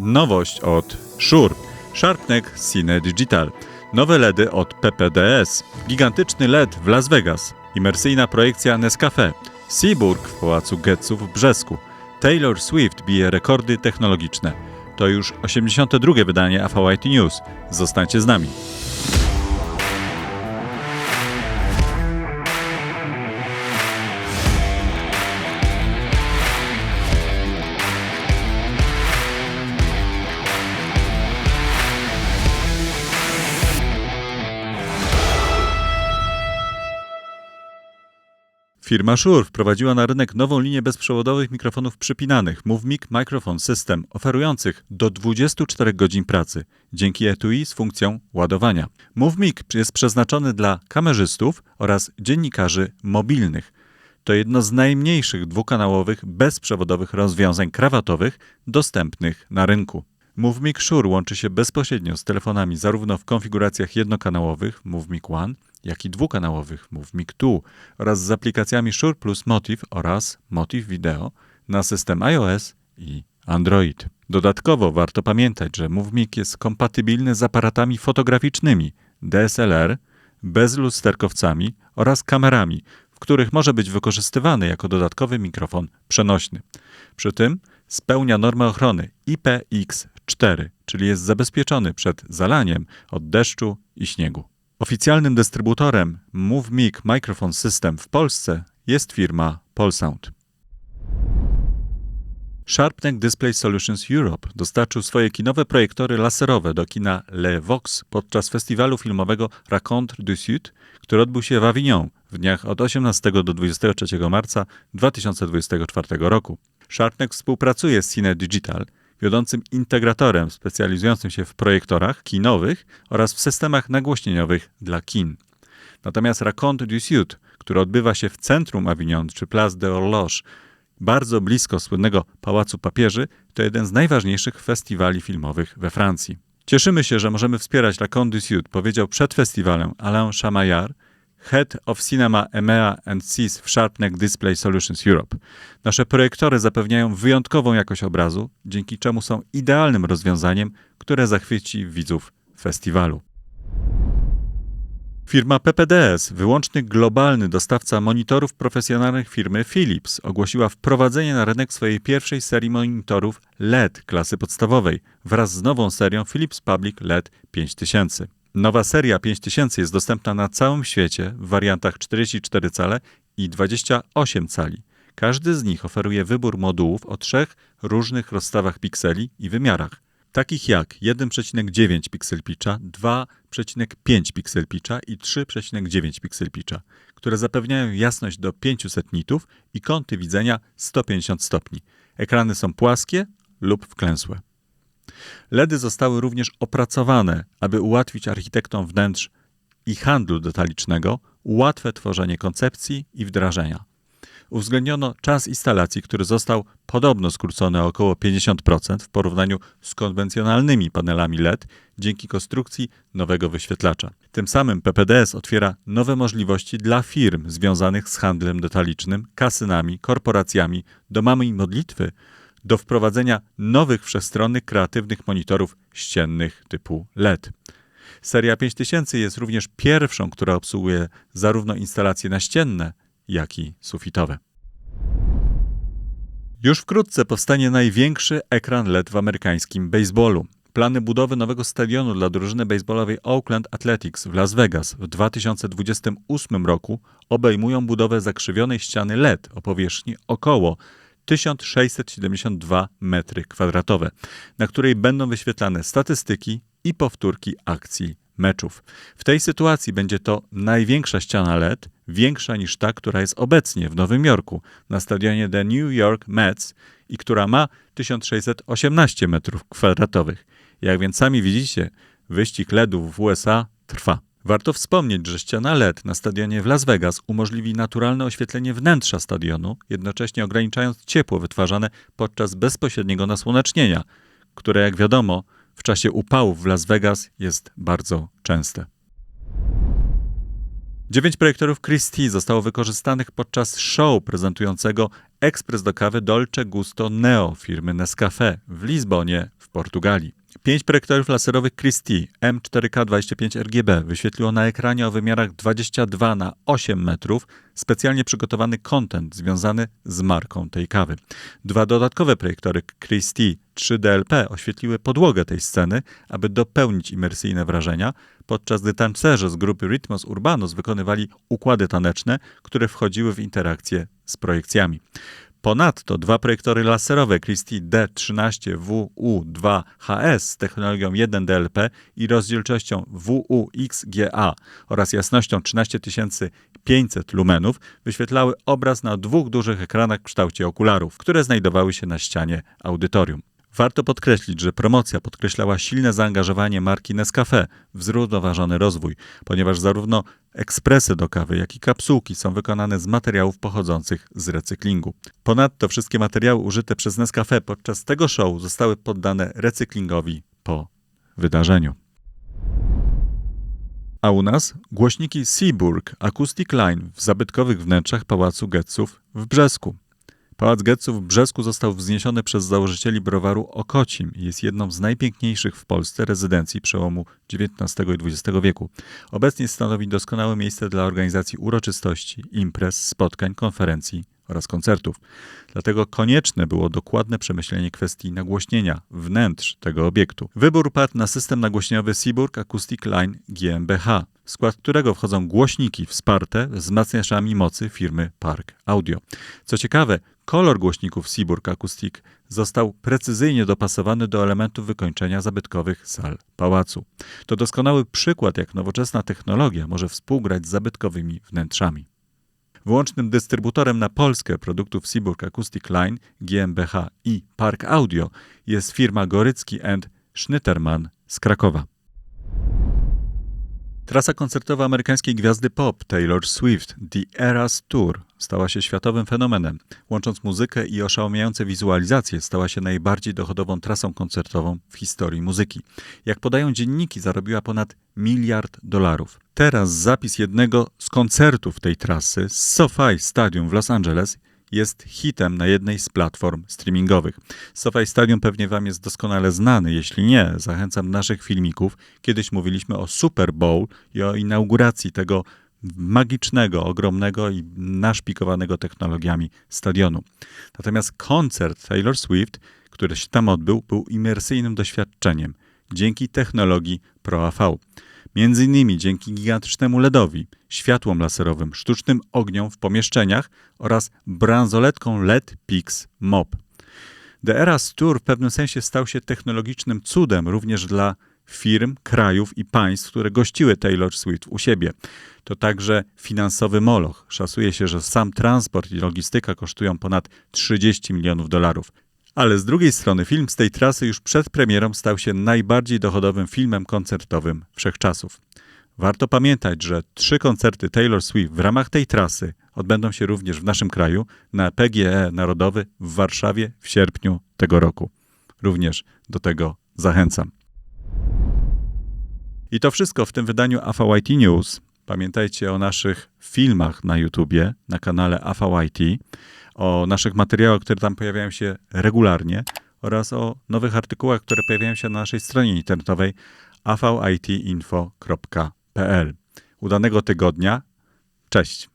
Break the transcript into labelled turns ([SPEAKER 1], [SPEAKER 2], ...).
[SPEAKER 1] Nowość od Shure. SharpNeck Cine Digital. Nowe LEDy od PPDS. Gigantyczny LED w Las Vegas. Imersyjna projekcja Nescafe. Seaburg w Pałacu Getzów w Brzesku. Taylor Swift bije rekordy technologiczne. To już 82. wydanie AVIT News. Zostańcie z nami. Firma Shure wprowadziła na rynek nową linię bezprzewodowych mikrofonów przypinanych MoveMic Microphone System, oferujących do 24 godzin pracy, dzięki etui z funkcją ładowania. MoveMic jest przeznaczony dla kamerzystów oraz dziennikarzy mobilnych. To jedno z najmniejszych dwukanałowych, bezprzewodowych rozwiązań krawatowych dostępnych na rynku. MoveMic Shure łączy się bezpośrednio z telefonami zarówno w konfiguracjach jednokanałowych MoveMic One, jak i dwukanałowych MoveMic 2 oraz z aplikacjami Shure Plus Motive oraz Motive Video na system iOS i Android. Dodatkowo warto pamiętać, że MoveMic jest kompatybilny z aparatami fotograficznymi DSLR, bezlusterkowcami oraz kamerami, w których może być wykorzystywany jako dodatkowy mikrofon przenośny. Przy tym spełnia normę ochrony IPX4, czyli jest zabezpieczony przed zalaniem od deszczu i śniegu. Oficjalnym dystrybutorem MoveMic Microphone System w Polsce jest firma Polsound. SharpNeck Display Solutions Europe dostarczył swoje kinowe projektory laserowe do kina Le Vox podczas festiwalu filmowego Raconte du Sud, który odbył się w Avignon w dniach od 18 do 23 marca 2024 roku. SharpNeck współpracuje z Cine Digital, wiodącym integratorem specjalizującym się w projektorach kinowych oraz w systemach nagłośnieniowych dla kin. Natomiast Raconte du Sud, który odbywa się w centrum Avignon czy Place de Horloge, bardzo blisko słynnego Pałacu Papieży, to jeden z najważniejszych festiwali filmowych we Francji. Cieszymy się, że możemy wspierać Raconte du Sud, powiedział przed festiwalem Alain Chamaillard, Head of Cinema EMEA and CIS w SharpNeck Display Solutions Europe. Nasze projektory zapewniają wyjątkową jakość obrazu, dzięki czemu są idealnym rozwiązaniem, które zachwyci widzów festiwalu. Firma PPDS, wyłączny globalny dostawca monitorów profesjonalnych firmy Philips, ogłosiła wprowadzenie na rynek swojej pierwszej serii monitorów LED klasy podstawowej wraz z nową serią Philips Public LED 5000. Nowa seria 5000 jest dostępna na całym świecie w wariantach 44 cale i 28 cali. Każdy z nich oferuje wybór modułów o trzech różnych rozstawach pikseli i wymiarach, takich jak 1,9 pixel pitcha, 2,5 pixel pitcha i 3,9 pixel pitcha, które zapewniają jasność do 500 nitów i kąty widzenia 150 stopni. Ekrany są płaskie lub wklęsłe. LEDy zostały również opracowane, aby ułatwić architektom wnętrz i handlu detalicznego łatwe tworzenie koncepcji i wdrażania. Uwzględniono czas instalacji, który został podobno skrócony o około 50% w porównaniu z konwencjonalnymi panelami LED dzięki konstrukcji nowego wyświetlacza. Tym samym PPDS otwiera nowe możliwości dla firm związanych z handlem detalicznym, kasynami, korporacjami, domami modlitwy do wprowadzenia nowych wszechstronnych kreatywnych monitorów ściennych typu LED. Seria 5000 jest również pierwszą, która obsługuje zarówno instalacje naścienne, jak i sufitowe. Już wkrótce powstanie największy ekran LED w amerykańskim baseballu. Plany budowy nowego stadionu dla drużyny baseballowej Oakland Athletics w Las Vegas w 2028 roku obejmują budowę zakrzywionej ściany LED o powierzchni około 1672 m2, na której będą wyświetlane statystyki i powtórki akcji meczów. W tej sytuacji będzie to największa ściana LED, większa niż ta, która jest obecnie w Nowym Jorku na stadionie The New York Mets i która ma 1618 m2. Jak więc sami widzicie, wyścig LEDów w USA trwa. Warto wspomnieć, że ściana LED na stadionie w Las Vegas umożliwi naturalne oświetlenie wnętrza stadionu, jednocześnie ograniczając ciepło wytwarzane podczas bezpośredniego nasłonecznienia, które, jak wiadomo, w czasie upałów w Las Vegas jest bardzo częste. Dziewięć projektorów Christie zostało wykorzystanych podczas show prezentującego ekspres do kawy Dolce Gusto Neo firmy Nescafe w Lizbonie w Portugalii. Pięć projektorów laserowych Christie M4K25RGB wyświetliło na ekranie o wymiarach 22 na 8 metrów specjalnie przygotowany content związany z marką tej kawy. Dwa dodatkowe projektory Christie 3DLP oświetliły podłogę tej sceny, aby dopełnić imersyjne wrażenia, podczas gdy tancerze z grupy Rytmos Urbanus wykonywali układy taneczne, które wchodziły w interakcję z projekcjami. Ponadto dwa projektory laserowe Christie D13WU2HS z technologią 1DLP i rozdzielczością WUXGA oraz jasnością 13500 lumenów wyświetlały obraz na dwóch dużych ekranach w kształcie okularów, które znajdowały się na ścianie audytorium. Warto podkreślić, że promocja podkreślała silne zaangażowanie marki Nescafe w zrównoważony rozwój, ponieważ zarówno ekspresy do kawy, jak i kapsułki są wykonane z materiałów pochodzących z recyklingu. Ponadto wszystkie materiały użyte przez Nescafe podczas tego show zostały poddane recyklingowi po wydarzeniu. A u nas głośniki Seaburg Acoustic Line w zabytkowych wnętrzach Pałacu Getzów w Brzesku. Pałac Getzów w Brzesku został wzniesiony przez założycieli browaru Okocim i jest jedną z najpiękniejszych w Polsce rezydencji przełomu XIX i XX wieku. Obecnie stanowi doskonałe miejsce dla organizacji uroczystości, imprez, spotkań, konferencji oraz koncertów. Dlatego konieczne było dokładne przemyślenie kwestii nagłośnienia wnętrz tego obiektu. Wybór padł na system nagłośnieniowy Seaburg Acoustic Line GmbH, w skład którego wchodzą głośniki wsparte wzmacniaczami mocy firmy Park Audio. Co ciekawe, kolor głośników Seaburg Acoustic został precyzyjnie dopasowany do elementów wykończenia zabytkowych sal pałacu. To doskonały przykład, jak nowoczesna technologia może współgrać z zabytkowymi wnętrzami. Wyłącznym dystrybutorem na Polskę produktów Seaburg Acoustic Line GmbH i Park Audio jest firma Gorycki Schnitterman z Krakowa. Trasa koncertowa amerykańskiej gwiazdy pop Taylor Swift The Eras Tour stała się światowym fenomenem. Łącząc muzykę i oszałamiające wizualizacje, stała się najbardziej dochodową trasą koncertową w historii muzyki. Jak podają dzienniki, zarobiła ponad miliard dolarów. Teraz zapis jednego z koncertów tej trasy z SoFi Stadium w Los Angeles jest hitem na jednej z platform streamingowych. SoFi Stadium pewnie Wam jest doskonale znany. Jeśli nie, zachęcam naszych filmików. Kiedyś mówiliśmy o Super Bowl i o inauguracji tego magicznego, ogromnego i naszpikowanego technologiami stadionu. Natomiast koncert Taylor Swift, który się tam odbył, był imersyjnym doświadczeniem dzięki technologii ProAV. Między innymi dzięki gigantycznemu LEDowi, światłom laserowym, sztucznym ogniom w pomieszczeniach oraz bransoletką LED Pix MOB. The Eras Tour w pewnym sensie stał się technologicznym cudem również dla firm, krajów i państw, które gościły Taylor Swift u siebie. To także finansowy moloch. Szacuje się, że sam transport i logistyka kosztują ponad 30 milionów dolarów. Ale z drugiej strony film z tej trasy już przed premierą stał się najbardziej dochodowym filmem koncertowym wszechczasów. Warto pamiętać, że trzy koncerty Taylor Swift w ramach tej trasy odbędą się również w naszym kraju na PGE Narodowy w Warszawie w sierpniu tego roku. Również do tego zachęcam. I to wszystko w tym wydaniu AVYT News. Pamiętajcie o naszych filmach na YouTubie, na kanale AVYT, o naszych materiałach, które tam pojawiają się regularnie oraz o nowych artykułach, które pojawiają się na naszej stronie internetowej avitinfo.pl. Udanego tygodnia. Cześć.